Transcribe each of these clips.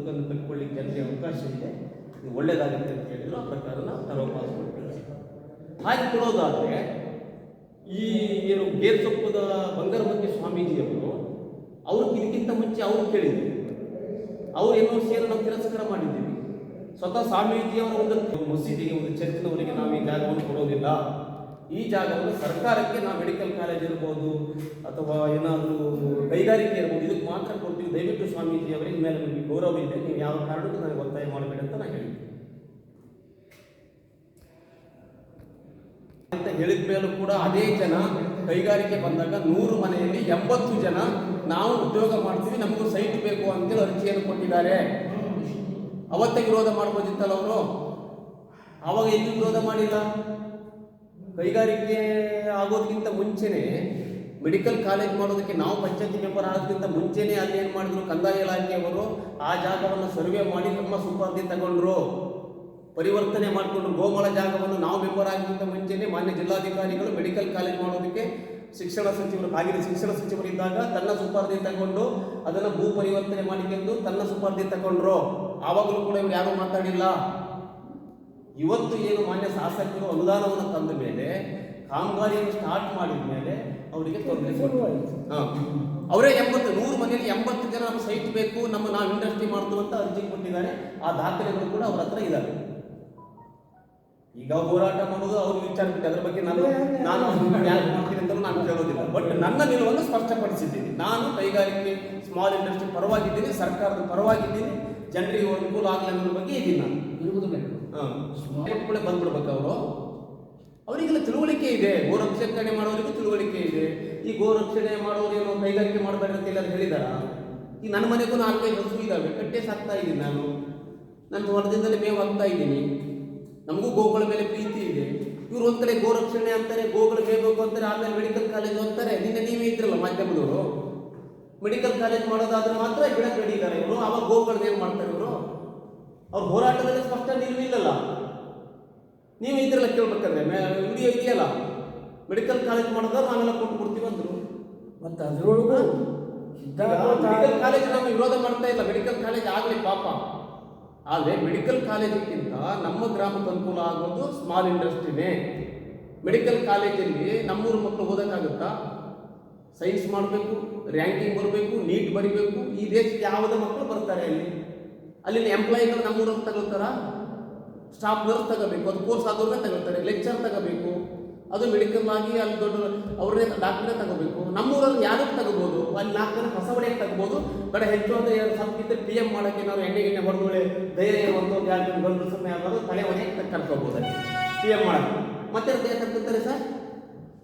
ಅದನ್ನು ತಕ್ಕೊಳ್ಳಿಕ್ಕೆ ಜನರಿಗೆ ಅವಕಾಶ ಇದೆ. ಇದು ಒಳ್ಳೆಯದಾಗುತ್ತೆ ಅಂತ ಹೇಳಿದ್ರು. ಆ ಪ್ರಕಾರ ನಾವು ತರೋ ಪಾಸ್ಪೋರ್ಟ್ ಹಾಗೆ ಕೊಡೋದಾದರೆ, ಈ ಏನು ಗೇರ್ಸೊಪ್ಪದ ಬಂಗಾರಮತಿ ಸ್ವಾಮೀಜಿಯವರು, ಅವ್ರು ಇದಕ್ಕಿಂತ ಮುಂಚೆ ಅವ್ರು ಕೇಳಿದ್ರು. ಅವ್ರು ಏನೋ ಸೇರಿ ನಾವು ತಿರಸ್ಕಾರ ಮಾಡಿದ್ದೀವಿ. ಸ್ವತಃ ಸ್ವಾಮೀಜಿಯವರ ಒಂದು ಮಸೀದಿಗೆ, ಒಂದು ಚರ್ಚಿನವರಿಗೆ ನಾವು ಈ ಜಾಗವನ್ನು ಕೊಡೋದಿಲ್ಲ. ಈ ಜಾಗವನ್ನು ಸರ್ಕಾರಕ್ಕೆ ನಾವು ಮೆಡಿಕಲ್ ಕಾಲೇಜ್ ಇರ್ಬೋದು ಅಥವಾ ಏನಾದರೂ ಕೈಗಾರಿಕೆ ಇರ್ಬೋದು, ಇದಕ್ಕೆ ಮಾತ್ರ ಕೊಡ್ತೀವಿ. ದಯವಿಟ್ಟು ಸ್ವಾಮೀಜಿ ಅವರಿಗೆ ಮೇಲೆ ನಿಮಗೆ ಗೌರವ ಇದೆ. ನೀವು ಯಾವ ಕಾರಣಕ್ಕೂ ನನಗೆ ಒತ್ತಾಯ ಮಾಡಬೇಡಿ ಅಂತ ನಾನು ಹೇಳಿದ್ದೆ. ಅಂತ ಹೇಳಿದ ಮೇಲೂ ಕೂಡ ಅದೇ ಜನ ಕೈಗಾರಿಕೆ ಬಂದಾಗ ನೂರು ಮನೆಯಲ್ಲಿ ಎಂಬತ್ತು ಜನ ನಾವು ಉದ್ಯೋಗ ಮಾಡ್ತೀವಿ, ನಮಗೂ ಸೈಟ್ ಬೇಕು ಅಂತೇಳಿ ಅರ್ಜಿಯನ್ನು ಕೊಟ್ಟಿದ್ದಾರೆ. ಅವತ್ತೇ ವಿರೋಧ ಮಾಡ್ಬೋದಿತ್ತಲ್ಲ ಅವರು? ಅವಾಗ ಎಲ್ಲಿ ವಿರೋಧ ಮಾಡಿಲ್ಲ. ಕೈಗಾರಿಕೆ ಆಗೋದಕ್ಕಿಂತ ಮುಂಚೆನೆ ಮೆಡಿಕಲ್ ಕಾಲೇಜ್ ಮಾಡೋದಕ್ಕೆ ನಾವು ಪಂಚಾಯತಿ ಮೆಂಬರ್ ಆಗೋದಕ್ಕಿಂತ ಮುಂಚೆನೆ ಅಲ್ಲಿ ಏನು ಮಾಡಿದ್ರು, ಕಂದಾಯ ಇಲಾಖೆಯವರು ಆ ಜಾಗವನ್ನು ಸರ್ವೆ ಮಾಡಿ ನಮ್ಮ ಸುಪಾರ್ದಿ ತಗೊಂಡ್ರು. ಪರಿವರ್ತನೆ ಮಾಡಿಕೊಂಡು ಗೋಮಳ ಜಾಗವನ್ನು ನಾವು ಮೆಂಬರ್ ಆಗಿದ್ದ ಮುಂಚೆನೆ ಮಾನ್ಯ ಜಿಲ್ಲಾಧಿಕಾರಿಗಳು ಮೆಡಿಕಲ್ ಕಾಲೇಜ್ ಮಾಡೋದಕ್ಕೆ ಶಿಕ್ಷಣ ಸಚಿವರು ಆಗಿನ ಶಿಕ್ಷಣ ಸಚಿವರಿದ್ದಾಗ ತನ್ನ ಸುಪಾರ್ದಿ ತಗೊಂಡು ಅದನ್ನು ಭೂ ಪರಿವರ್ತನೆ ಮಾಡಿಕೊಂಡು ತನ್ನ ಸುಪಾರ್ದಿ ತಗೊಂಡ್ರು. ಆವಾಗಲೂ ಕೂಡ ಇವರು ಯಾರೂ ಮಾತಾಡಿಲ್ಲ. ಇವತ್ತು ಏನು ಮಾನ್ಯ ಶಾಸಕರು ಅನುದಾನವನ್ನು ತಂದ ಮೇಲೆ, ಕಾಮಗಾರಿಯನ್ನು ಸ್ಟಾರ್ಟ್ ಮಾಡಿದ ಮೇಲೆ ಅವರಿಗೆ ತೊಂದರೆ. ಅವರೇ ಎಂಬತ್ತು, ನೂರು ಮನೆಯಲ್ಲಿ ಎಂಬತ್ತು ಜನ ನಮ್ಮ ಸೈಟ್ ಬೇಕು, ನಮ್ಮ ನಾವು ಇಂಡಸ್ಟ್ರಿ ಮಾಡ್ತು ಅಂತ ಅರ್ಜಿ ಕೊಟ್ಟಿದ್ದಾರೆ. ಆ ದಾಖಲೆಗಳು ಕೂಡ ಅವ್ರ ಹತ್ರ ಇದ್ದಾವೆ ಈಗ ಹೋರಾಟ ಮಾಡೋದು, ಅವ್ರ ವಿಚಾರ ಬಿಟ್ಟು ಅದ್ರ ಬಗ್ಗೆ ನಾನು ನಾನು ಮಾಡ್ತೀನಿ ಅಂತ ನಾನು ಕೇಳೋದಿಲ್ಲ ಬಟ್ ನನ್ನ ನಿಲುವನ್ನು ಸ್ಪಷ್ಟಪಡಿಸಿದ್ದೀನಿ. ನಾನು ಕೈಗಾರಿಕೆ ಸ್ಮಾಲ್ ಇಂಡಸ್ಟ್ರಿ ಪರವಾಗಿದ್ದೀನಿ, ಸರ್ಕಾರದ ಪರವಾಗಿದ್ದೀನಿ. ಜನರಿಗೆ ಅನುಕೂಲ ಆಗಲಿ ಅನ್ನೋ ಬಗ್ಗೆ ಇದ್ದೀನಿ ನಾನು. ಇರುವುದು ಬೇಕು ಮಕ್ಕಳೇ ಬಂದ್ಬಿಡ್ಬೇಕು ಅವರು. ಅವರಿಗೆಲ್ಲ ತಿಳುವಳಿಕೆ ಇದೆ. ಗೋರಕ್ಷಣೆ ಮಾಡೋರಿಗೂ ತಿಳುವಳಿಕೆ ಇದೆ. ಈ ಗೋರಕ್ಷಣೆ ಮಾಡೋರು ಏನು ಕೈಗಾರಿಕೆ ಮಾಡಬೇಡ ಅಂತ ಎಲ್ಲರೂ ಹೇಳಿದಾರ? ಈ ನನ್ನ ಮನೆಗೂ ನಾಲ್ಕೈದು ಹಸು ಇದ್ದಾವೆ ಕಟ್ಟೆ ಸಾಕ್ತಾ ಇದ್ದೀನಿ ನಾನು. ನನ್ನ ಹೊಲದಿಂದಲೇ ಮೇವು ಹಾಕ್ತಾ ಇದ್ದೀನಿ. ನಮಗೂ ಗೋಗಳ ಮೇಲೆ ಪ್ರೀತಿ ಇದೆ. ಇವ್ರು ಒಂದ್ ಕಡೆ ಗೋರಕ್ಷಣೆ ಅಂತಾರೆ ಗೋಗಳು ಮೇಯ್ಬೇಕು ಅಂತಾರೆ ಆಮೇಲೆ ಮೆಡಿಕಲ್ ಕಾಲೇಜ್ ಅಂತಾರೆ. ನಿನ್ನೆ ನೀವೇ ಇದ್ರಲ್ಲ ಮಾಧ್ಯಮದವರು. ಮೆಡಿಕಲ್ ಕಾಲೇಜ್ ಮಾಡೋದಾದ್ರೆ ಮಾತ್ರ ಗಿಡ ಇದ್ದಾರೆ ಇವರು. ಅವಾಗ ಗೋಗಳದ್ದು ಏನು ಮಾಡ್ತಾರೆ ಇವರು? ಅವ್ರ ಹೋರಾಟದಲ್ಲಿ ಸ್ಪಷ್ಟ ನಿಲುವಿಲ್ಲಲ್ಲ ನೀವು ಇದ್ರಲ್ಲ ಕೇಳ್ಬೇಕಾದ್ರೆ ವಿಡಿಯೋ ಇದೆಯಲ್ಲ? ಮೆಡಿಕಲ್ ಕಾಲೇಜ್ ಮಾಡೋದಾದ್ರೆ ನಾವೆಲ್ಲ ಕೊಟ್ಟು ಕೊಡ್ತೀವಿ ಅಂದ್ರು. ಮತ್ತು ಅದರೊಳಗೂ ಮೆಡಿಕಲ್ ಕಾಲೇಜ್ ನಾವು ವಿರೋಧ ಮಾಡ್ತಾ ಇಲ್ಲ. ಮೆಡಿಕಲ್ ಕಾಲೇಜ್ ಆಗಲಿ ಪಾಪ. ಆದರೆ ಮೆಡಿಕಲ್ ಕಾಲೇಜಿಗಿಂತ ನಮ್ಮ ಗ್ರಾಮಕ್ಕೆ ಅನುಕೂಲ ಆಗೋದು ಸ್ಮಾಲ್ ಇಂಡಸ್ಟ್ರಿನೇ. ಮೆಡಿಕಲ್ ಕಾಲೇಜಲ್ಲಿ ನಮ್ಮೂರು ಮಕ್ಕಳು ಓದೋಕ್ಕಾಗುತ್ತಾ? ಸೈನ್ಸ್ ಮಾಡಬೇಕು ರ್ಯಾಂಕಿಂಗ್ ಬರಬೇಕು ನೀಟ್ ಬರಿಬೇಕು. ಈ ದೇಶಕ್ಕೆ ಯಾವುದೇ ಮಕ್ಕಳು ಬರ್ತಾರೆ ಅಲ್ಲಿ. ಅಲ್ಲಿನ ಎಂಪ್ಲಾಯಿಗಳು ನಮ್ಮೂರಲ್ಲಿ ತಗೋತಾರ ಸ್ಟಾಫ್ ನರ್ಸ್ ತಗೋಬೇಕು, ಅದು ಕೋರ್ಸ್ ಆದವ್ರನ್ನೇ ತಗೋತಾರೆ ಲೆಕ್ಚರ್ ತಗೋಬೇಕು, ಅದು ಮೆಡಿಕಲ್ ಆಗಿ ಅಲ್ಲಿ ದೊಡ್ಡ ಅವ್ರನ್ನೇ ಡಾಕ್ಟ್ರೇ ತಗೋಬೇಕು. ನಮ್ಮೂರಲ್ಲಿ ಯಾರು ತಗೋಬೋದು? ಅಲ್ಲಿ ನಾಲ್ಕು ಜನ ಹೊಸ ಹೊಡೆಯಕ್ಕೆ ತಗೋಬೋದು, ಬಟ್ ಹೆಚ್ಚು ಅಂದರೆ ಸ್ವಲ್ಪ ಪಿ ಎಂ ಮಾಡೋಕ್ಕೆ ನಾವು ಎಣ್ಣೆ ಎಣ್ಣೆ ಹೊಡೆದೊಳೆ ಧೈರ್ಯ ಒಂದು ಯಾರು ಗಂಡು ಸುಮ್ಮನೆ ಯಾವ್ದಾದ್ರು ತಲೆ ಹೊಡೆಯಕ್ಕೆ ಕರ್ಕೋಬೋದು ಪಿ ಎಂ ಮಾಡೋಕ್ಕೆ ಮತ್ತೆ ಯಾಕಂತಾರೆ ಯಾಕೆ ಸರ್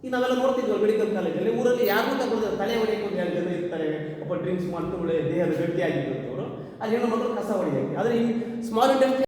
ಈಗ ನಾವೆಲ್ಲ ನೋಡ್ತಿದ್ವಿ ಮೆಡಿಕಲ್ ಕಾಲೇಜಲ್ಲಿ ಊರಲ್ಲಿ ಯಾರು ತಗೊಳ್ತಾರೆ? ತಲೆ ಹೊಡೆಯಕ್ಕೆ ಒಂದು ಎರಡು ಜನ ಇರ್ತಾರೆ? ಒಬ್ಬ ಡ್ರಿಂಕ್ಸ್ ಮಾಡ್ಕೊಂಡು ದೇಹದ ಗಟ್ಟಿಯಾಗಿರ್ತವರು ಅಲ್ಲಿ ಹೆಣ್ಣು ಮಕ್ಕಳು ಕಸ ಹೊಡೆಯಕ್ಕೆ ಆದರೆ ಈ ಸ್ಮಾಲ್ ಇಂಡಸ್ಟ್ರಿ